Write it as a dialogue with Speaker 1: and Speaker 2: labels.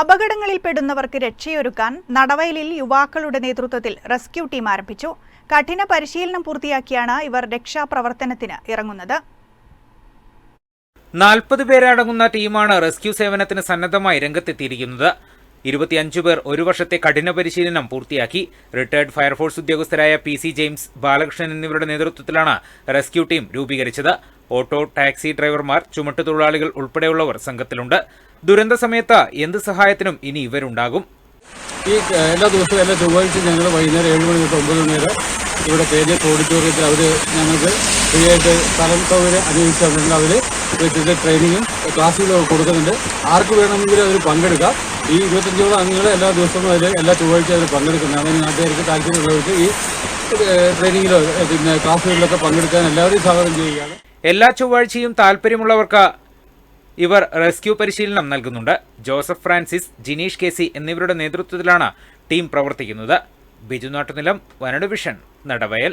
Speaker 1: അപകടങ്ങളിൽപ്പെടുന്നവർക്ക് രക്ഷയൊരുക്കാൻ നടവയലിൽ യുവാക്കളുടെ നേതൃത്വത്തിൽ rescue team ആരംഭിച്ചു. കഠിന പരിശീലനം പൂർത്തിയാക്കിയാണ് ഇവർ രക്ഷാപ്രവർത്തനത്തിന് ഇറങ്ങുന്നത്.
Speaker 2: നാൽപ്പത് പേരടങ്ങുന്ന ടീമാണ് റെസ്ക്യൂ സേവനത്തിന് സന്നദ്ധമായി രംഗത്തെത്തിയിരിക്കുന്നത്. ഇരുപത്തിയഞ്ചു പേർ ഒരു വർഷത്തെ കഠിന പരിശീലനം പൂർത്തിയാക്കി. റിട്ടയർഡ് ഫയർഫോഴ്സ് ഉദ്യോഗസ്ഥരായ പി സി ജെയിംസ് ബാലകൃഷ്ണൻ എന്നിവരുടെ നേതൃത്വത്തിലാണ് റെസ്ക്യൂ ടീം രൂപീകരിച്ചത്. ഓട്ടോ ടാക്സി ഡ്രൈവർമാർ ചുമട്ടുതൊഴിലാളികൾ ഉൾപ്പെടെയുള്ളവർ സംഘത്തിലുണ്ട്. ദുരന്ത സമയത്ത് എന്ത് സഹായത്തിനും ഇനി ഇവരുണ്ടാകും.
Speaker 3: ഈ എല്ലാ ദിവസവും എല്ലാ ചൊവ്വാഴ്ചയും ഞങ്ങൾ വൈകുന്നേരം ഏഴ് മണി തൊട്ട് ഒമ്പത് മണി വരെ ഇവിടെ എഫ് ഓഡിറ്റോറിയത്തിൽ അവർ ഞങ്ങൾക്ക് ഫ്രീ ആയിട്ട് സ്ഥലം സൗകര്യം അനുവദിച്ച് തന്നിട്ടുണ്ട്. അവർ വെച്ചിട്ട് ട്രെയിനിങ്ങും ക്ലാസ്സുകളും കൊടുക്കുന്നുണ്ട്. ആർക്ക് വേണമെങ്കിലും അവർ പങ്കെടുക്കാം. ഈ ഇരുപത്തഞ്ചോളം അംഗങ്ങൾ എല്ലാ ദിവസവും അതിൽ എല്ലാ ചൊവ്വാഴ്ച അവർ പങ്കെടുക്കുന്നുണ്ട്. അങ്ങനെ നാട്ടുകാർക്ക് താല്പര്യമുള്ളവർക്ക് ഈ ട്രെയിനിങ്ങിലോ പിന്നെ ക്ലാസ്സുകളിലൊക്കെ പങ്കെടുക്കാൻ എല്ലാവരും സ്വാഗതം ചെയ്യുകയാണ്.
Speaker 2: എല്ലാ ചൊവ്വാഴ്ചയും താൽപ്പര്യമുള്ളവർക്ക് ഇവർ റെസ്ക്യൂ പരിശീലനം നൽകുന്നുണ്ട്. ജോസഫ് ഫ്രാൻസിസ് ജിനീഷ് കെ എന്നിവരുടെ നേതൃത്വത്തിലാണ് ടീം പ്രവർത്തിക്കുന്നത്. ബിജു നാട്ടുനിലം വിഷൻ നടവയൽ.